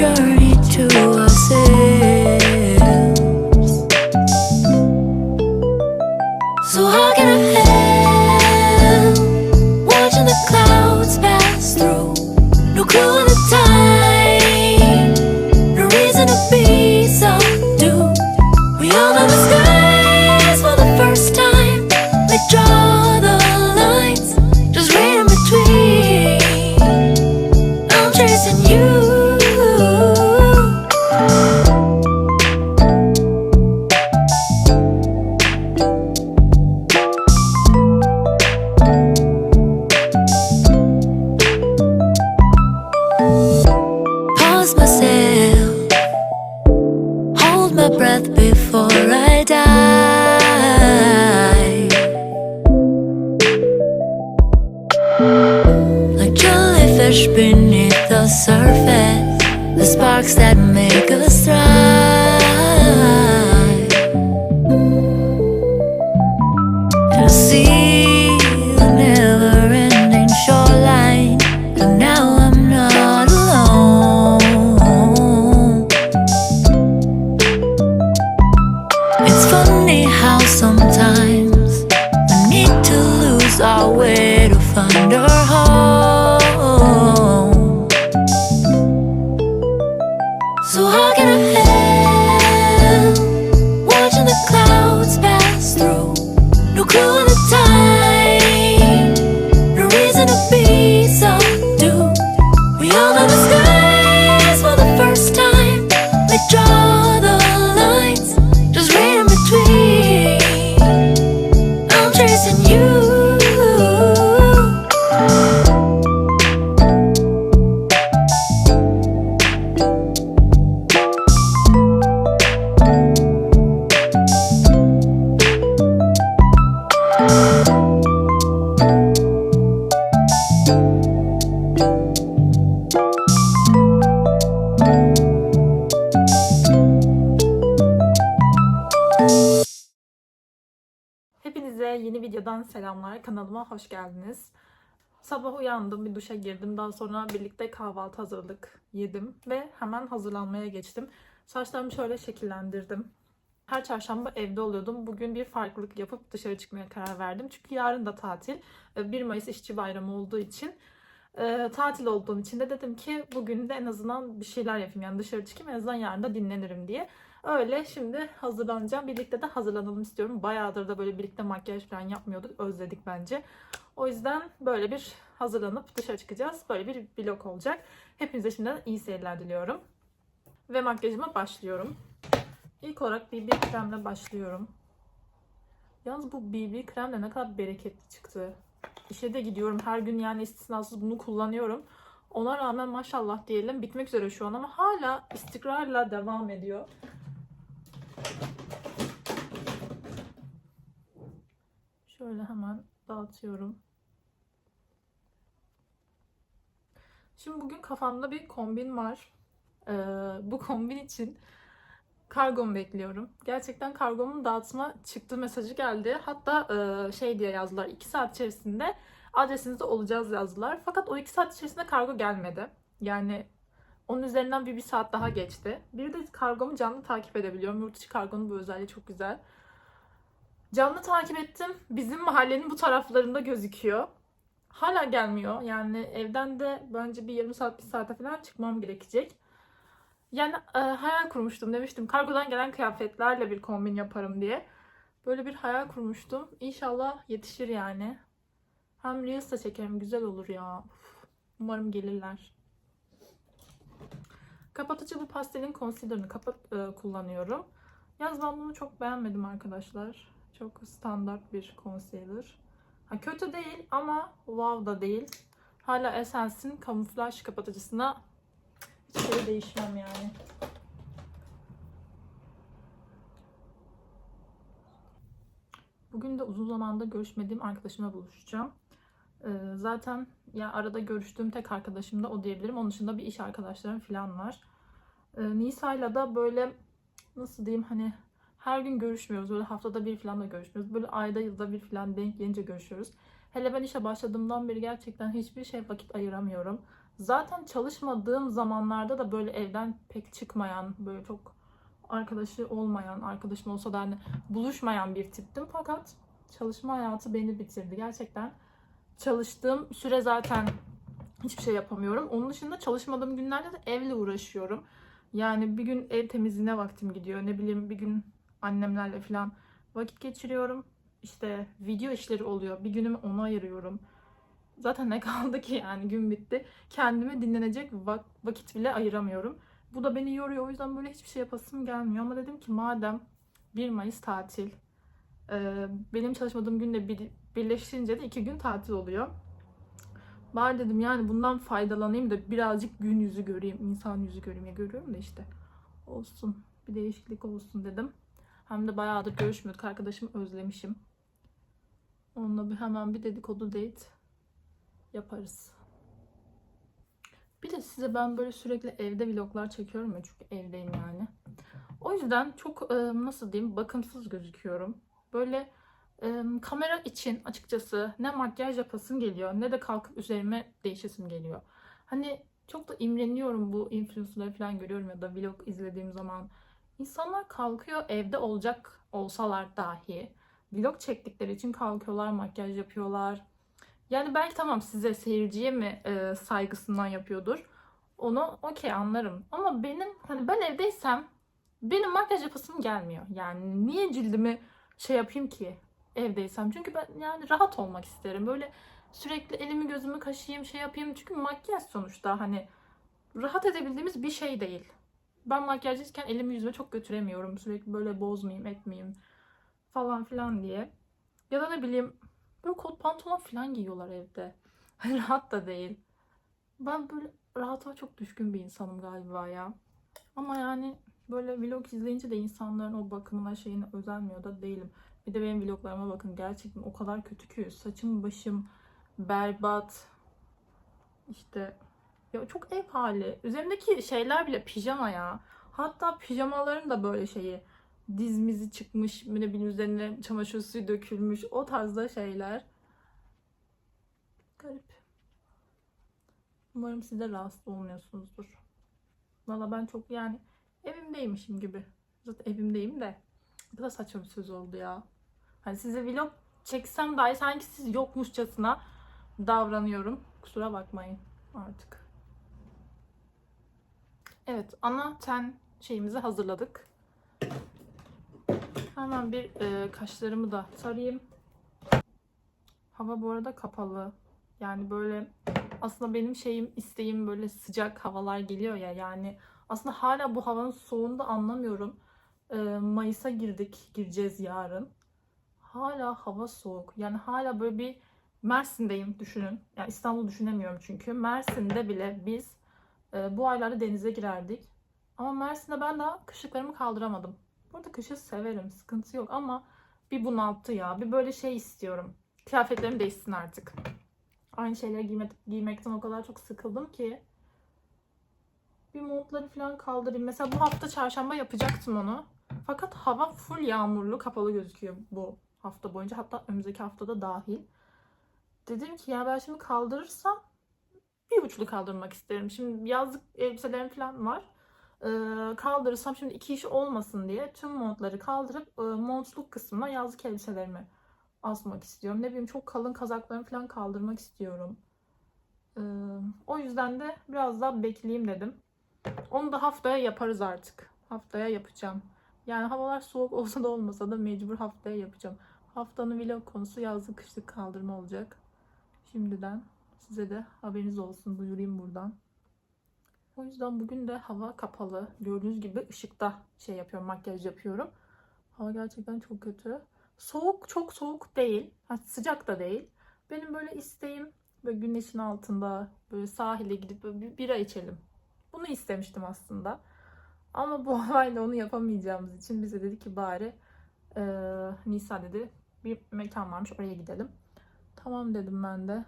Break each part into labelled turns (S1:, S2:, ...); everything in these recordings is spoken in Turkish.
S1: future beneath the surface, the sparks that make us thrive.
S2: Selamlar. Kanalıma hoş geldiniz. Sabah uyandım, bir duşa girdim. Daha sonra birlikte kahvaltı hazırladık, yedim ve hemen hazırlanmaya geçtim. Saçlarımı şöyle şekillendirdim. Her çarşamba evde oluyordum. Bugün bir farklılık yapıp dışarı çıkmaya karar verdim. Çünkü yarın da tatil. Ee, 1 Mayıs İşçi Bayramı olduğu için e, tatil olduğum için de dedim ki bugün de en azından bir şeyler yapayım. Yani dışarı çıkayım en azından yarın da dinlenirim diye. Öyle şimdi hazırlanacağım. Birlikte de hazırlanalım istiyorum. Bayağıdır da böyle birlikte makyaj falan yapmıyorduk. Özledik bence. O yüzden böyle bir hazırlanıp dışarı çıkacağız. Böyle bir vlog olacak. Hepinize şimdiden iyi seyirler diliyorum. Ve makyajıma başlıyorum. İlk olarak BB kremle başlıyorum. Yalnız bu BB krem de ne kadar bereketli çıktı. İşe de gidiyorum. Her gün yani istisnasız bunu kullanıyorum. Ona rağmen maşallah diyelim bitmek üzere şu an ama hala istikrarla devam ediyor. Şöyle hemen dağıtıyorum. Şimdi bugün kafamda bir kombin var. Ee, bu kombin için kargomu bekliyorum. Gerçekten kargomun dağıtma çıktı mesajı geldi. Hatta e, şey diye yazdılar 2 saat içerisinde adresinizde olacağız yazdılar. Fakat o 2 saat içerisinde kargo gelmedi. Yani onun üzerinden bir, bir saat daha geçti. Bir de kargomu canlı takip edebiliyorum. Yurt içi kargonun bu özelliği çok güzel. Canlı takip ettim. Bizim mahallenin bu taraflarında gözüküyor. Hala gelmiyor. Yani evden de bence bir yarım saat, bir saate falan çıkmam gerekecek. Yani e, hayal kurmuştum. Demiştim kargodan gelen kıyafetlerle bir kombin yaparım diye. Böyle bir hayal kurmuştum. İnşallah yetişir yani. Hem Reels de çekerim. Güzel olur ya. Uf, Umarım gelirler. Kapatıcı bu pastelin concealer'ını kapat e, kullanıyorum. Yalnız ben bunu çok beğenmedim arkadaşlar. Çok standart bir concealer. Ha, kötü değil ama wow da değil. Hala Essence'in kamuflaj kapatıcısına hiç şey değişmem yani. Bugün de uzun zamanda görüşmediğim arkadaşımla buluşacağım. Ee, zaten ya arada görüştüğüm tek arkadaşım da o diyebilirim. Onun dışında bir iş arkadaşlarım falan var. Ee, Nisa'yla da böyle nasıl diyeyim hani her gün görüşmüyoruz. Böyle haftada bir falan da görüşmüyoruz. Böyle ayda yılda bir falan denk gelince görüşüyoruz. Hele ben işe başladığımdan beri gerçekten hiçbir şey vakit ayıramıyorum. Zaten çalışmadığım zamanlarda da böyle evden pek çıkmayan, böyle çok arkadaşı olmayan, arkadaşım olsa da hani buluşmayan bir tiptim. Fakat çalışma hayatı beni bitirdi. Gerçekten çalıştığım süre zaten hiçbir şey yapamıyorum. Onun dışında çalışmadığım günlerde de evle uğraşıyorum. Yani bir gün ev temizliğine vaktim gidiyor. Ne bileyim bir gün annemlerle falan vakit geçiriyorum. İşte video işleri oluyor. Bir günümü ona ayırıyorum. Zaten ne kaldı ki yani gün bitti. Kendime dinlenecek vak- vakit bile ayıramıyorum. Bu da beni yoruyor. O yüzden böyle hiçbir şey yapasım gelmiyor. Ama dedim ki madem 1 Mayıs tatil. e, benim çalışmadığım günle bir, birleşince de 2 gün tatil oluyor. Bari dedim yani bundan faydalanayım da birazcık gün yüzü göreyim. insan yüzü göreyim ya görüyorum da işte. Olsun. Bir değişiklik olsun dedim. Hem de bayağıdır görüşmüyorduk. Arkadaşımı özlemişim. Onunla bir hemen bir dedikodu date yaparız. Bir de size ben böyle sürekli evde vloglar çekiyorum ya çünkü evdeyim yani. O yüzden çok e, nasıl diyeyim bakımsız gözüküyorum. Böyle e, kamera için açıkçası ne makyaj yapasım geliyor ne de kalkıp üzerime değişesim geliyor. Hani çok da imreniyorum bu influencerları falan görüyorum ya da vlog izlediğim zaman. İnsanlar kalkıyor evde olacak olsalar dahi vlog çektikleri için kalkıyorlar, makyaj yapıyorlar. Yani belki tamam size seyirciye mi e, saygısından yapıyordur. Onu okey anlarım. Ama benim hani ben evdeysem benim makyaj yapasım gelmiyor. Yani niye cildimi şey yapayım ki evdeysem? Çünkü ben yani rahat olmak isterim. Böyle sürekli elimi gözümü kaşıyayım şey yapayım. Çünkü makyaj sonuçta hani rahat edebildiğimiz bir şey değil. Ben makyajcıyken elimi yüzüme çok götüremiyorum. Sürekli böyle bozmayayım etmeyeyim falan filan diye. Ya da ne bileyim böyle kot pantolon falan giyiyorlar evde. Hani rahat da değil. Ben böyle rahata çok düşkün bir insanım galiba ya. Ama yani böyle vlog izleyince de insanların o bakımına şeyine özenmiyor da değilim. Bir de benim vloglarıma bakın gerçekten o kadar kötü ki saçım başım berbat. İşte ya çok ev hali. Üzerimdeki şeyler bile pijama ya. Hatta pijamaların da böyle şeyi dizmizi çıkmış, ne bileyim üzerine çamaşır suyu dökülmüş. O tarzda şeyler. Garip. Umarım siz de rahatsız olmuyorsunuzdur. Valla ben çok yani evimdeymişim gibi. Zaten evimdeyim de. Bu da saçma bir söz oldu ya. Hani size vlog çeksem dahi sanki siz yokmuşçasına davranıyorum. Kusura bakmayın artık. Evet ana ten şeyimizi hazırladık. Hemen bir e, kaşlarımı da tarayayım. Hava bu arada kapalı. Yani böyle aslında benim şeyim isteğim böyle sıcak havalar geliyor ya yani aslında hala bu havanın soğuğunu anlamıyorum. Ee, Mayıs'a girdik, gireceğiz yarın. Hala hava soğuk. Yani hala böyle bir Mersin'deyim düşünün. Yani İstanbul düşünemiyorum çünkü. Mersin'de bile biz e, bu aylarda denize girerdik. Ama Mersin'de ben daha kışlıklarımı kaldıramadım. Burada kışı severim, sıkıntı yok ama bir bunalttı ya. Bir böyle şey istiyorum. Kıyafetlerim değişsin artık. Aynı şeyleri giymek, giymekten o kadar çok sıkıldım ki. Bir montları falan kaldırayım. Mesela bu hafta çarşamba yapacaktım onu. Fakat hava full yağmurlu, kapalı gözüküyor bu hafta boyunca. Hatta önümüzdeki haftada dahil. Dedim ki ya ben şimdi kaldırırsam bir buçuklu kaldırmak isterim. Şimdi yazlık elbiselerim falan var. Ee, kaldırırsam şimdi iki iş olmasın diye tüm montları kaldırıp e, montluk kısmına yazlık elbiselerimi asmak istiyorum. Ne bileyim çok kalın kazaklarımı falan kaldırmak istiyorum. Ee, o yüzden de biraz daha bekleyeyim dedim. Onu da haftaya yaparız artık. Haftaya yapacağım. Yani havalar soğuk olsa da olmasa da mecbur haftaya yapacağım. Haftanın vlog konusu yazlık kışlık kaldırma olacak. Şimdiden size de haberiniz olsun duyurayım buradan. O yüzden bugün de hava kapalı. Gördüğünüz gibi ışıkta şey yapıyorum, makyaj yapıyorum. Hava gerçekten çok kötü. Soğuk, çok soğuk değil. Ha, sıcak da değil. Benim böyle isteğim böyle güneşin altında böyle sahile gidip böyle bir bira içelim. Bunu istemiştim aslında. Ama bu havayla onu yapamayacağımız için bize dedi ki bari e, Nisa dedi bir mekan varmış oraya gidelim. Tamam dedim ben de.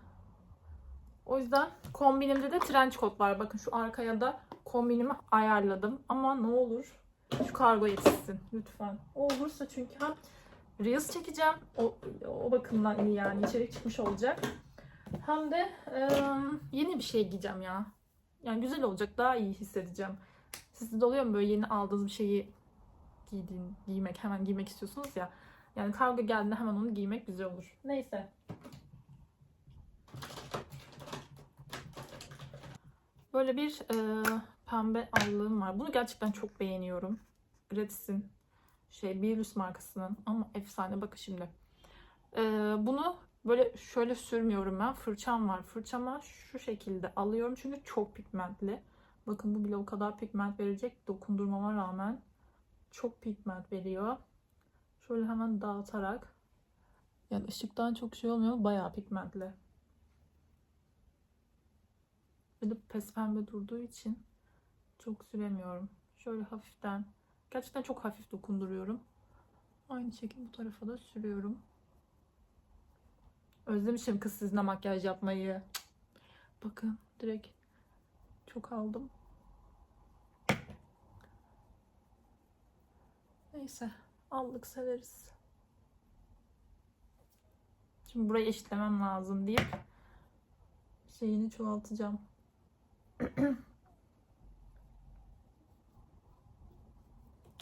S2: O yüzden kombinimde de trench coat var. Bakın şu arkaya da kombinimi ayarladım. Ama ne olur şu kargo yetişsin lütfen. O olursa çünkü hem Reels çekeceğim. O, o bakımdan iyi yani içerik çıkmış olacak. Hem de e, yeni bir şey giyeceğim ya. Yani güzel olacak. Daha iyi hissedeceğim. Sizde de oluyor mu böyle yeni aldığınız bir şeyi giydiğin, giymek, hemen giymek istiyorsunuz ya. Yani kargo geldiğinde hemen onu giymek güzel olur. Neyse. Böyle bir e, pembe allığım var. Bunu gerçekten çok beğeniyorum. Gratis'in şey Virus markasının ama efsane bakın şimdi. E, bunu böyle şöyle sürmüyorum ben. Fırçam var. Fırçama şu şekilde alıyorum çünkü çok pigmentli. Bakın bu bile o kadar pigment verecek dokundurmama rağmen çok pigment veriyor. Şöyle hemen dağıtarak yani ışıktan çok şey olmuyor. Bayağı pigmentli. Bir de pes pembe durduğu için çok süremiyorum. Şöyle hafiften gerçekten çok hafif dokunduruyorum. Aynı şekilde bu tarafa da sürüyorum. Özlemişim kız sizinle makyaj yapmayı. Bakın direkt çok aldım. Neyse aldık severiz. Şimdi burayı eşitlemem lazım deyip şeyini çoğaltacağım.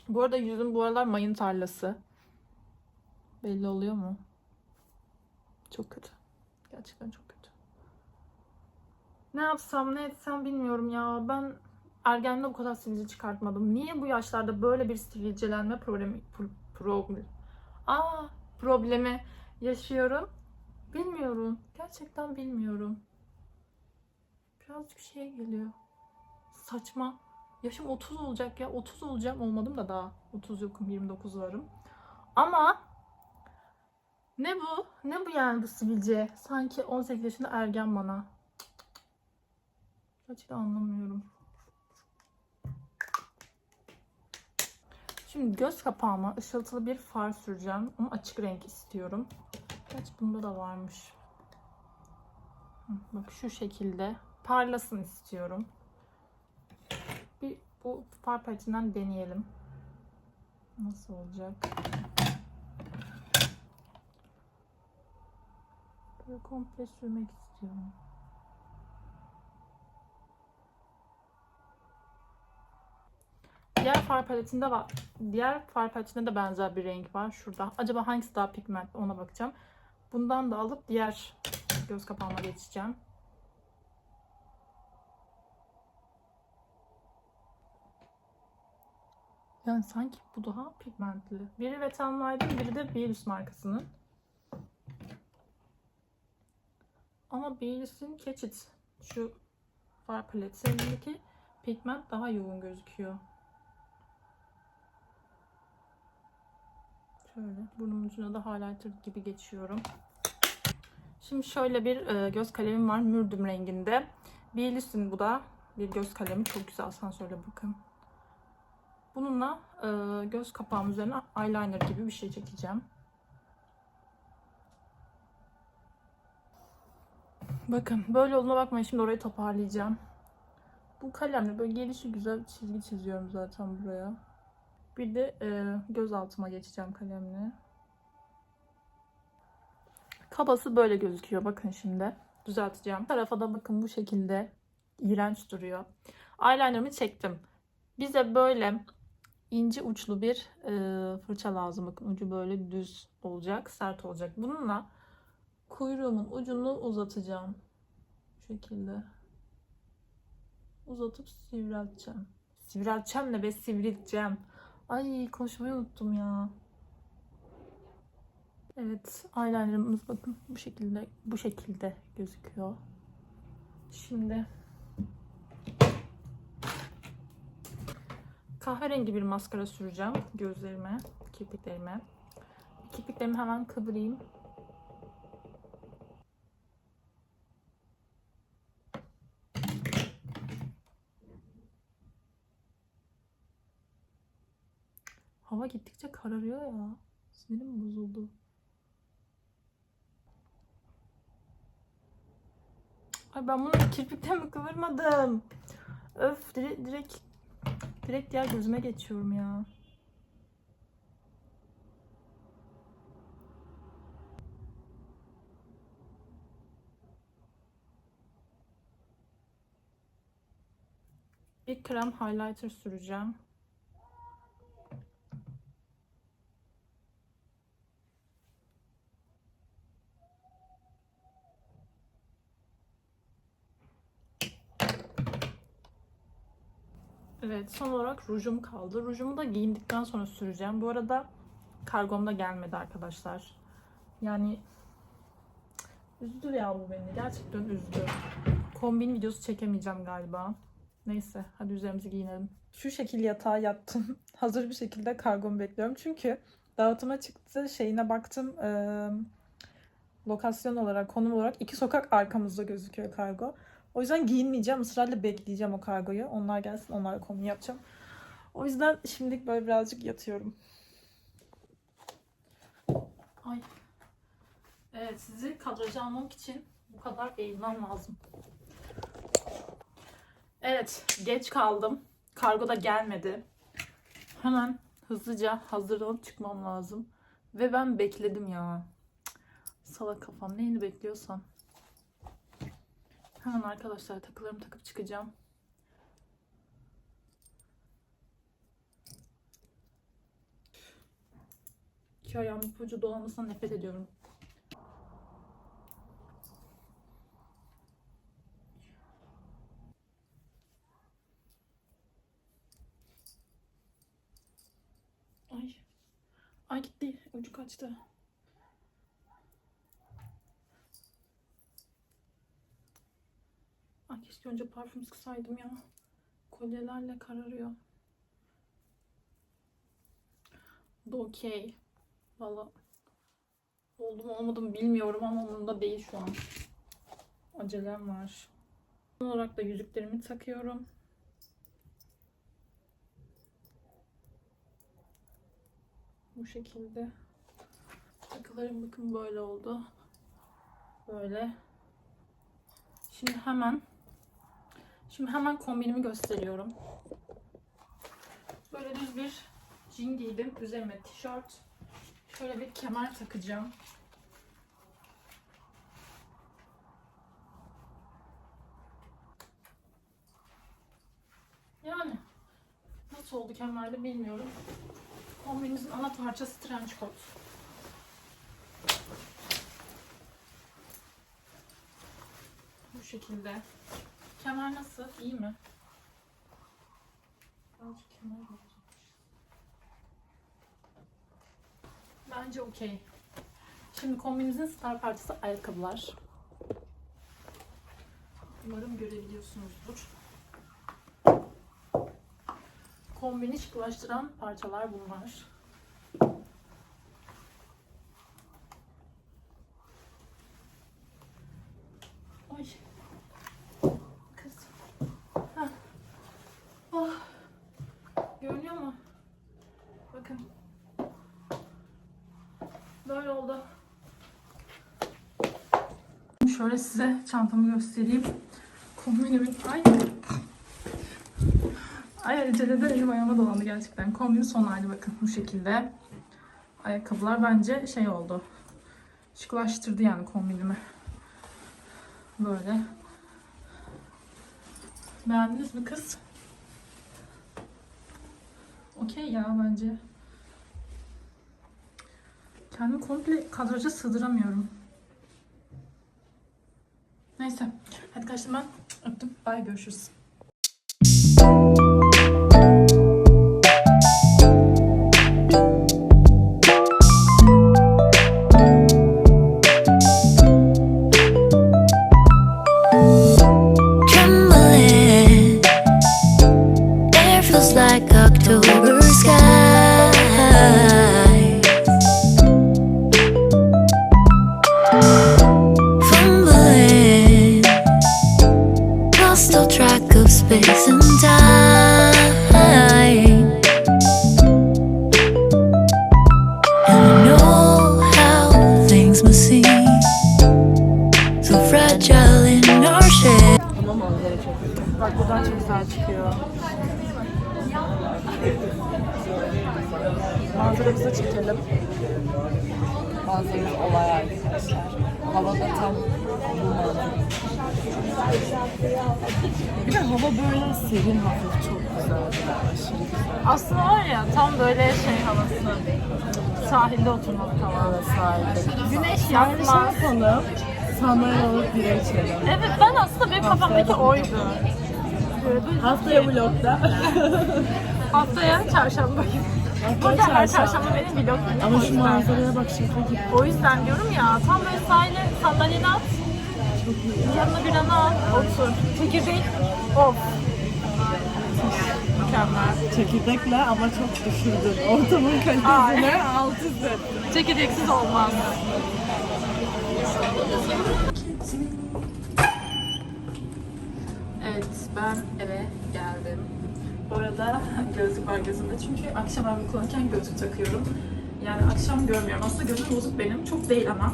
S2: Bu arada yüzüm bu aralar mayın tarlası. Belli oluyor mu? Çok kötü. Gerçekten çok kötü. Ne yapsam ne etsem bilmiyorum ya. Ben ergenliğimde bu kadar sivilce çıkartmadım. Niye bu yaşlarda böyle bir sivilcelenme problemi pro- problem Aa, problemi yaşıyorum? Bilmiyorum. Gerçekten bilmiyorum. Birazcık şey geliyor. Saçma. Yaşım 30 olacak ya. 30 olacağım. Olmadım da daha. 30 yokum. 29 varım. Ama ne bu? Ne bu yani bu sivilce? Sanki 18 yaşında ergen bana. Gerçekten anlamıyorum. Şimdi göz kapağıma ışıltılı bir far süreceğim. Ama açık renk istiyorum. Gerçi bunda da varmış. Bak şu şekilde. Parlasın istiyorum. Bir bu far paletinden deneyelim. Nasıl olacak? Böyle komple sürmek istiyorum. Diğer far paletinde var. Diğer far paletinde de benzer bir renk var. Şurada. Acaba hangisi daha pigment ona bakacağım. Bundan da alıp diğer göz kapağıma geçeceğim. Yani sanki bu daha pigmentli. Biri Wet n Wild'in, biri de Baileys markasının. Ama Baileys'in Catch şu far paletindeki pigment daha yoğun gözüküyor. Şöyle burnumun ucuna da highlighter gibi geçiyorum. Şimdi şöyle bir e, göz kalemim var mürdüm renginde. Baileys'in bu da bir göz kalemi. Çok güzel asansörle bakın. Bununla e, göz kapağım üzerine eyeliner gibi bir şey çekeceğim. Bakın böyle olduğuna bakmayın. Şimdi orayı toparlayacağım. Bu kalemle böyle gelişi güzel çizgi çiziyorum zaten buraya. Bir de e, göz altıma geçeceğim kalemle. Kabası böyle gözüküyor. Bakın şimdi. Düzelteceğim. Tarafa da bakın bu şekilde iğrenç duruyor. Eyeliner'ımı çektim. Bize böyle ince uçlu bir e, fırça lazım. Bakın ucu böyle düz olacak, sert olacak. Bununla kuyruğumun ucunu uzatacağım. Bu şekilde. Uzatıp sivrilteceğim. Sivrilteceğim ne be sivrilteceğim. Ay konuşmayı unuttum ya. Evet, eyelinerımız bakın bu şekilde bu şekilde gözüküyor. Şimdi kahverengi bir maskara süreceğim gözlerime, kirpiklerime. Kirpiklerimi hemen kıvırayım. Hava gittikçe kararıyor ya. Sinirim bozuldu. Ay ben bunu kirpikten kıvırmadım. Öf direkt, direkt direkt diğer gözüme geçiyorum ya. Bir krem highlighter süreceğim. Evet son olarak rujum kaldı. Rujumu da giyindikten sonra süreceğim. Bu arada kargomda gelmedi arkadaşlar. Yani üzdü ya bu beni. Gerçekten üzdü. Kombin videosu çekemeyeceğim galiba. Neyse hadi üzerimizi giyinelim. Şu şekil yatağa yattım. Hazır bir şekilde kargomu bekliyorum. Çünkü dağıtıma çıktı şeyine baktım. Eee, lokasyon olarak, konum olarak iki sokak arkamızda gözüküyor kargo. O yüzden giyinmeyeceğim. Israrla bekleyeceğim o kargoyu. Onlar gelsin onlarla konu yapacağım. O yüzden şimdilik böyle birazcık yatıyorum. Evet sizi kadraja almak için bu kadar eğilmem lazım. Evet geç kaldım. Kargo da gelmedi. Hemen hızlıca hazırlanıp çıkmam lazım. Ve ben bekledim ya. Salak kafam neyini bekliyorsam. Hemen arkadaşlar takılarımı takıp çıkacağım. İki ayağımın ipucu dolanmasına nefret ediyorum. Ay. Ay gitti. Ucu kaçtı. Ay keşke önce parfüm sıksaydım ya. Kolyelerle kararıyor. Bu okey. Valla oldu mu olmadı mı bilmiyorum ama umurumda değil şu an. Acelem var. Son olarak da yüzüklerimi takıyorum. Bu şekilde. Takılarım bakın böyle oldu. Böyle. Şimdi hemen Şimdi hemen kombinimi gösteriyorum. Böyle düz bir jean giydim. Üzerime tişört. Şöyle bir kemer takacağım. Yani nasıl oldu kemerde bilmiyorum. Kombinimizin ana parçası trench coat. Bu şekilde. Kemer nasıl? İyi mi? Birazcık kemer olacakmış. Bence okey. Şimdi kombinimizin star parçası ayakkabılar. Umarım görebiliyorsunuzdur. Kombini şıklaştıran parçalar bunlar. Ay. Kız. Heh. Oh. Görünüyor mu? Bakın. Böyle oldu. Şöyle size çantamı göstereyim. Kombinimin... Ay. Ay acelede elim ayağıma dolandı gerçekten. Kombinin son hali bakın bu şekilde. Ayakkabılar bence şey oldu. Şıklaştırdı yani kombinimi. Böyle. Beğendiniz mi kız? Okey ya bence. Kendimi komple kadraja sığdıramıyorum. Neyse. Hadi kaçtım ben. Öptüm. Bye görüşürüz.
S1: Track of space and time. And I know how things must seem so fragile in our.
S3: Manzaramız olay arkadaşlar. Hava da tam. Bir de hava böyle serin hafif çok güzel. Aşırı güzel.
S2: Aslında var ya tam böyle şey havası. Sahilde oturmalık hava.
S3: Evet sahilde.
S2: Güneş
S3: Yani şey
S2: yakmaz.
S3: yapalım. Sandalye alıp bira içelim.
S2: Evet ben aslında benim kafamdaki oydu.
S3: Haftaya vlogda.
S2: Haftaya çarşamba günü. Burada her
S3: çarşamba.
S2: benim vlog günüm.
S3: Ama
S2: o
S3: şu
S2: yüzden.
S3: manzaraya bak gibi.
S2: O yüzden diyorum ya tam böyle sahile sandalyeni at. Yanına bir ana al. Otur. Çekirdek. Of. Mükemmel.
S3: Çekirdekle ama çok düşürdün. Ortamın kalitesini altısın.
S2: Çekirdeksiz olmaz. Evet, ben eve geldim. Bu arada gözlük var gözümde çünkü akşam araba kullanırken gözlük takıyorum. Yani akşam görmüyorum. Aslında gözüm bozuk benim. Çok değil ama.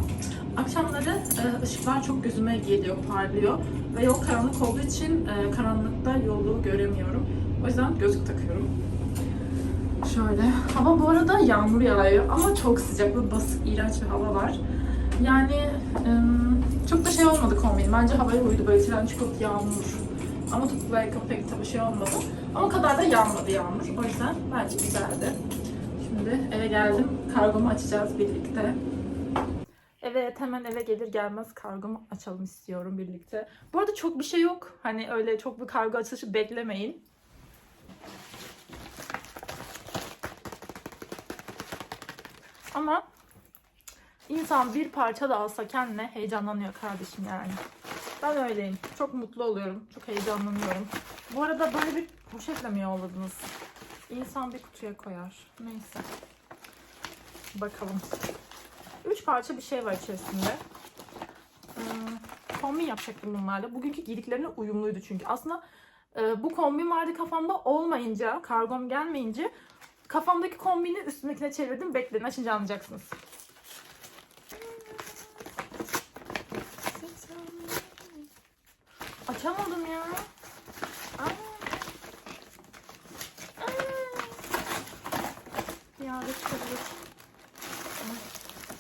S2: Akşamları e, ışıklar çok gözüme geliyor, parlıyor. Ve yol karanlık olduğu için e, karanlıkta yolu göremiyorum. O yüzden gözlük takıyorum. Şöyle. Hava bu arada yağmur yağıyor ama çok sıcak. Böyle basık, iğrenç bir hava var. Yani çok da şey olmadı kombin. Bence havaya uydu böyle tren çıkıp yağmur. Ama topuklu ayakkabı pek tabii şey olmadı. Ama o kadar da yağmadı yağmur. O yüzden bence güzeldi. Şimdi eve geldim. Kargomu açacağız birlikte. Evet hemen eve gelir gelmez kargomu açalım istiyorum birlikte. Bu arada çok bir şey yok. Hani öyle çok bir kargo açılışı beklemeyin. Ama insan bir parça da alsa kendine heyecanlanıyor kardeşim yani. Ben öyleyim. Çok mutlu oluyorum. Çok heyecanlanıyorum. Bu arada böyle bir poşetle mi yolladınız? İnsan bir kutuya koyar. Neyse. Bakalım. Üç parça bir şey var içerisinde. Ee, kombin yapacaktım bunlarla. Bugünkü giydiklerine uyumluydu çünkü. Aslında e, bu kombin vardı kafamda olmayınca, kargom gelmeyince kafamdaki kombini üstündekine çevirdim. Bekleyin açınca anlayacaksınız. Açamadım ya. Aa. Aa. Anda çıkabilir.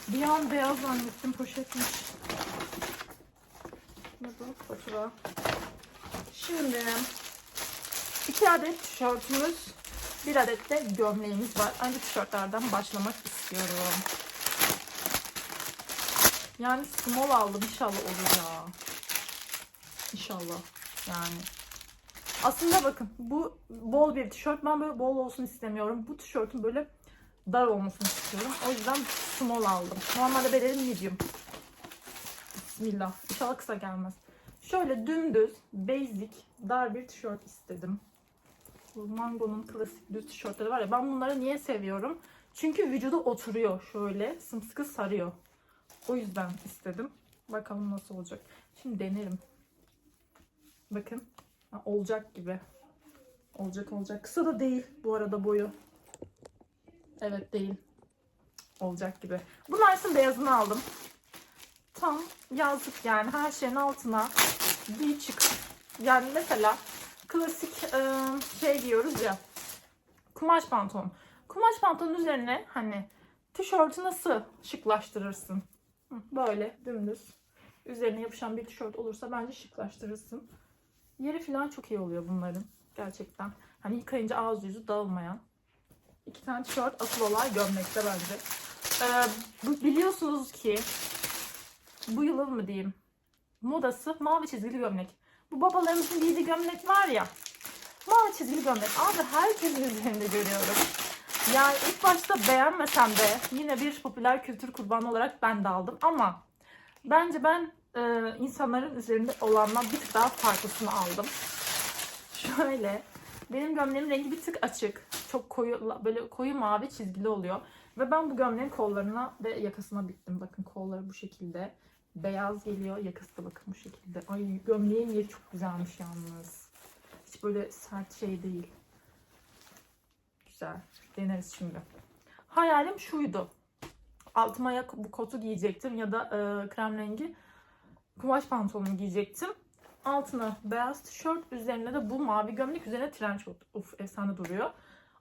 S2: Bir an beyaz zannettim poşetmiş. Ne bu? Fatura. Şimdi iki adet tişörtümüz, bir adet de gömleğimiz var. Önce tişörtlerden başlamak istiyorum. Yani small aldım inşallah olur ya. İnşallah yani. Aslında bakın bu bol bir tişört. Ben böyle bol olsun istemiyorum. Bu tişörtün böyle dar olmasını istiyorum. O yüzden small aldım. Normalde bedenim medium. Bismillah. İnşallah kısa gelmez. Şöyle dümdüz, basic, dar bir tişört istedim. Bu Mango'nun klasik düz tişörtleri var ya. Ben bunları niye seviyorum? Çünkü vücuda oturuyor şöyle. Sımsıkı sarıyor. O yüzden istedim. Bakalım nasıl olacak. Şimdi denerim. Bakın. Ha, olacak gibi. Olacak olacak. Kısa da değil bu arada boyu. Evet değil. Olacak gibi. Bunun Ice'ın beyazını aldım. Tam yazlık yani her şeyin altına bir çık. Yani mesela klasik e, şey giyiyoruz ya. Kumaş pantolon. Kumaş pantolonun üzerine hani tişörtü nasıl şıklaştırırsın? Böyle dümdüz. Üzerine yapışan bir tişört olursa bence şıklaştırırsın. Yeri falan çok iyi oluyor bunların. Gerçekten. Hani yıkayınca ağız yüzü dağılmayan. İki tane tişört asıl olay gömlekte bence. Ee, biliyorsunuz ki bu yılın mı diyeyim modası mavi çizgili gömlek. Bu babalarımızın giydiği gömlek var ya mavi çizgili gömlek. Abi herkesin üzerinde görüyorum. Yani ilk başta beğenmesem de yine bir popüler kültür kurbanı olarak ben de aldım ama bence ben e, insanların üzerinde olandan bir tık daha farklısını aldım. Şöyle benim gömleğim rengi bir tık açık. Çok koyu böyle koyu mavi çizgili oluyor. Ve ben bu gömleğin kollarına ve yakasına bittim. Bakın kolları bu şekilde. Beyaz geliyor. Yakası da bakın bu şekilde. Ay gömleğin yeri çok güzelmiş yalnız. Hiç böyle sert şey değil. Güzel. Deneriz şimdi. Hayalim şuydu. Altıma ya bu kotu giyecektim ya da e, krem rengi kumaş pantolonu giyecektim. Altına beyaz tişört, üzerine de bu mavi gömlek, üzerine coat. Uf efsane duruyor.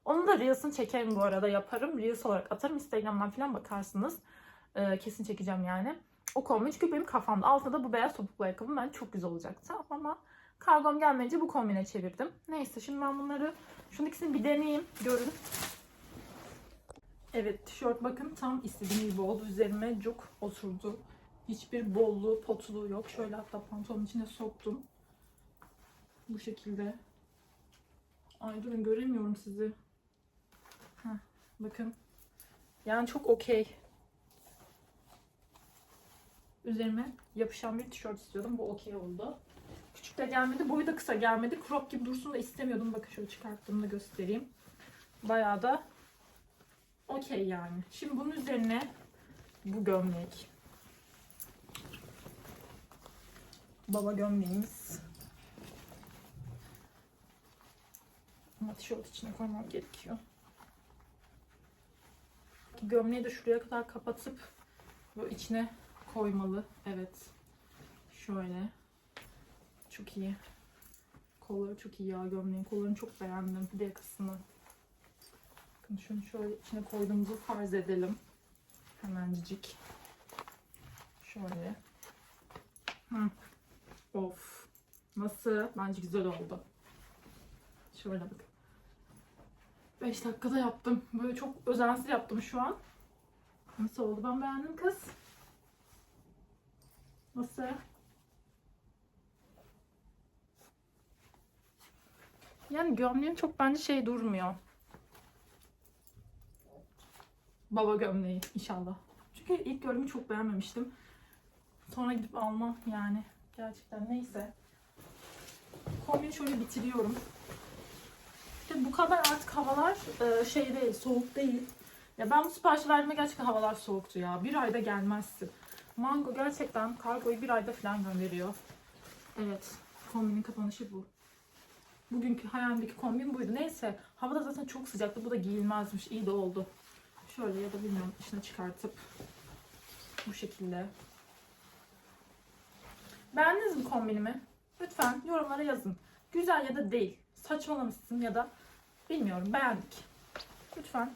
S2: Onu da Reels'ını çekerim bu arada yaparım. Reels olarak atarım. Instagram'dan falan bakarsınız. Ee, kesin çekeceğim yani. O kombin çünkü benim kafamda. Altında da bu beyaz topuklu ayakkabım bence çok güzel olacaktı. Ama kargom gelmeyince bu kombine çevirdim. Neyse şimdi ben bunları şunun ikisini bir deneyeyim. Görün. Evet tişört bakın tam istediğim gibi oldu. Üzerime cuk oturdu. Hiçbir bolluğu, potluğu yok. Şöyle hatta pantolonun içine soktum. Bu şekilde. Ay durun göremiyorum sizi. Heh, bakın. Yani çok okey. Üzerime yapışan bir tişört istiyordum. Bu okey oldu. Küçük de gelmedi. Boyu da kısa gelmedi. Crop gibi dursun da istemiyordum. Bakın şöyle çıkarttığımda göstereyim. Bayağı da okey yani. Şimdi bunun üzerine bu gömlek. Baba gömleğimiz. Ama tişört içine koymam gerekiyor. Gömleği de şuraya kadar kapatıp böyle içine koymalı. Evet. Şöyle. Çok iyi. Kolları çok iyi ya gömleğin. Kollarını çok beğendim. Bir de yakasını. Bakın şunu şöyle içine koyduğumuzu farz edelim. Hemencik. Şöyle. Hı. Of. Nasıl? Bence güzel oldu. Şöyle bak. 5 dakikada yaptım. Böyle çok özensiz yaptım şu an. Nasıl oldu? Ben beğendim kız. Nasıl? Yani gömleğim çok bence şey durmuyor. Baba gömleği inşallah. Çünkü ilk gördüğümü çok beğenmemiştim. Sonra gidip almam yani. Gerçekten neyse. Kombini şöyle bitiriyorum. İşte bu kadar artık havalar e, şey değil, soğuk değil. Ya ben bu siparişi verdiğimde gerçekten havalar soğuktu ya. Bir ayda gelmezsin. Mango gerçekten kargoyu bir ayda falan gönderiyor. Evet, kombinin kapanışı bu. Bugünkü hayalimdeki kombin buydu. Neyse, havada zaten çok sıcaktı. Bu da giyilmezmiş. İyi de oldu. Şöyle ya da bilmiyorum içine çıkartıp bu şekilde. Beğendiniz mi kombinimi? Lütfen yorumlara yazın. Güzel ya da değil. Saçmalamışsın ya da bilmiyorum beğendik. Lütfen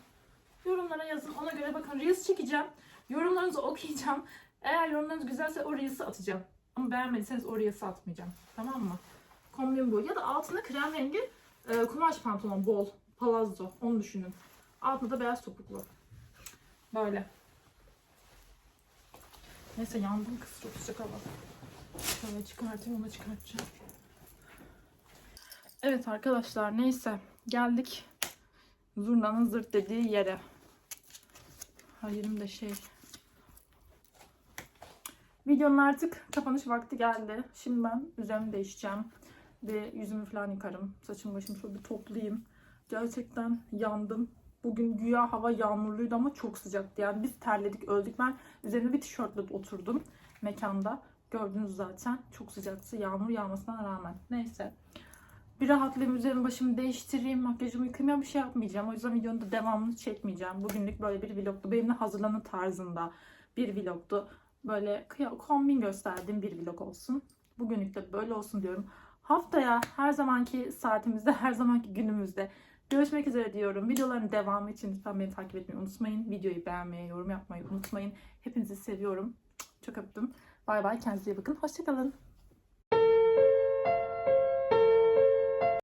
S2: yorumlara yazın. Ona göre bakın Reels çekeceğim. Yorumlarınızı okuyacağım. Eğer yorumlarınız güzelse o Reels'i atacağım. Ama beğenmediyseniz o Reels'i atmayacağım. Tamam mı? Kombin bu. Ya da altında krem rengi e, kumaş pantolon bol. Palazzo. Onu düşünün. Altında da beyaz topuklu. Böyle. Neyse yandım kız çok sıcak hava. Şöyle çıkartayım onu çıkartacağım. Evet arkadaşlar neyse geldik zurnanın zırt dediği yere. Hayırım da şey. Videonun artık kapanış vakti geldi. Şimdi ben üzerimi değişeceğim. Ve yüzümü falan yıkarım. Saçımı başımı şöyle bir toplayayım. Gerçekten yandım. Bugün güya hava yağmurluydu ama çok sıcaktı. Yani biz terledik, öldük. Ben üzerine bir tişörtle oturdum mekanda. Gördünüz zaten. Çok sıcaktı yağmur yağmasına rağmen. Neyse. Bir rahatlayayım, üzerimi başımı değiştireyim, makyajımı yıkayayım. Bir şey yapmayacağım. O yüzden videonun da devamını çekmeyeceğim. Bugünlük böyle bir vlogdu. Benimle hazırlanın tarzında bir vlogdu. Böyle kombin gösterdiğim bir vlog olsun. Bugünlük de böyle olsun diyorum. Haftaya her zamanki saatimizde, her zamanki günümüzde görüşmek üzere diyorum. Videoların devamı için lütfen beni takip etmeyi unutmayın. Videoyu beğenmeyi, yorum yapmayı unutmayın. Hepinizi seviyorum. Çok öptüm. Bay bay. Kendinize iyi bakın. Hoşçakalın.